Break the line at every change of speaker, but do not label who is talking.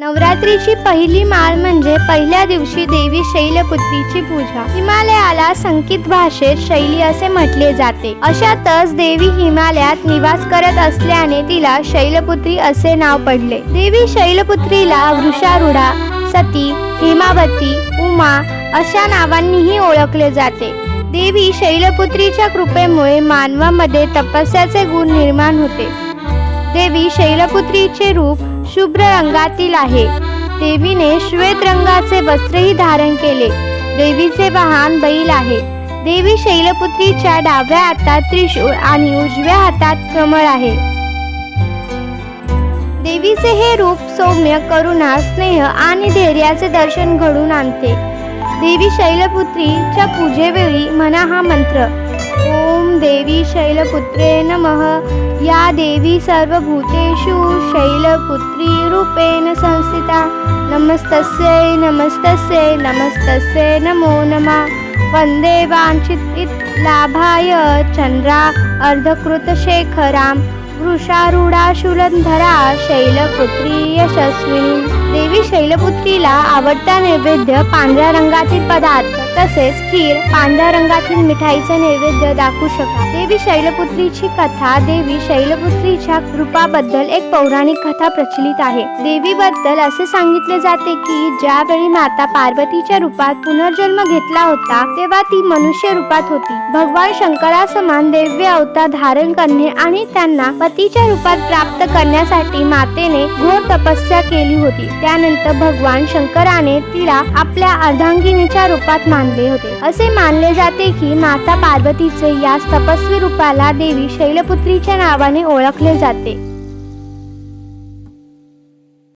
नवरात्रीची पहिली माळ म्हणजे पहिल्या दिवशी देवी शैलपुत्रीची पूजा. हिमालयाला संकेत भाषेत शैली असे म्हटले जाते. अशातच देवी हिमालयात निवास करत असल्याने तिला शैलपुत्री असे नाव पडले. देवी शैलपुत्रीला वृषारूढा सती हिमावती उमा अशा नावांनीही ओळखले जाते. देवी शैलपुत्रीच्या कृपेमुळे मानवामध्ये तपस्याचे गुण निर्माण होते. देवी शैलपुत्रीचे रूप शुभ्र रंगातील आहे. देवीने श्वेत रंगाचे वस्त्रही धारण केले. देवीचे वाहन बैल आहे. देवी शैलपुत्रीच्या डाव्या हातात त्रिशूळ आणि उजव्या हातात कमळ आहे. देवीचे हे रूप सौम्य करुणा स्नेह आणि धैर्याचे दर्शन घडून आणते. देवी शैलपुत्रीच्या पूजेवेळी म्हणा हा मंत्र ओम देवी शैलपुत्रे नमः। या देवी सर्वभूतेषु शैलपुत्री रूपेण संस्थिता। नमस्तस्यै नमस्तस्यै नमस्तस्यै नमो नमः। वन्दे वाञ्छित लाभाय चन्द्रा अर्धकृतशेखरां वृषारूढा शैलपुत्री यशस्विनी। देवी शैलपुत्रीला आवडता नैवेद्य पांढऱ्या रंगातील पदार्थ। तसेच खीर पांढऱ्या रंगातील मिठाईचे नैवेद्य दाखवू शकता देवी शैलपुत्रीची कथा देवी शैलपुत्रीच्या रूपाबद्दल एक पौराणिक कथा प्रचलित आहे. देवीबद्दल असे सांगितले जाते की ज्यावेळी माता पार्वतीच्या रूपात पुनर्जन्म घेतला होता तेव्हा ती मनुष्य रूपात होती. भगवान शंकरासमान देव्य अवतार धारण करणे आणि त्यांना पतीच्या रूपात प्राप्त करण्यासाठी मातेने घोर तपस्या केली होती. त्यानंतर भगवान शंकराने तिला आपल्या अर्धांगिनीच्या रूपात मानले होते. असे मानले जाते की माता पार्वतीचे या तपस्वी रूपाला देवी शैलपुत्रीच्या नावाने ओळखले जाते.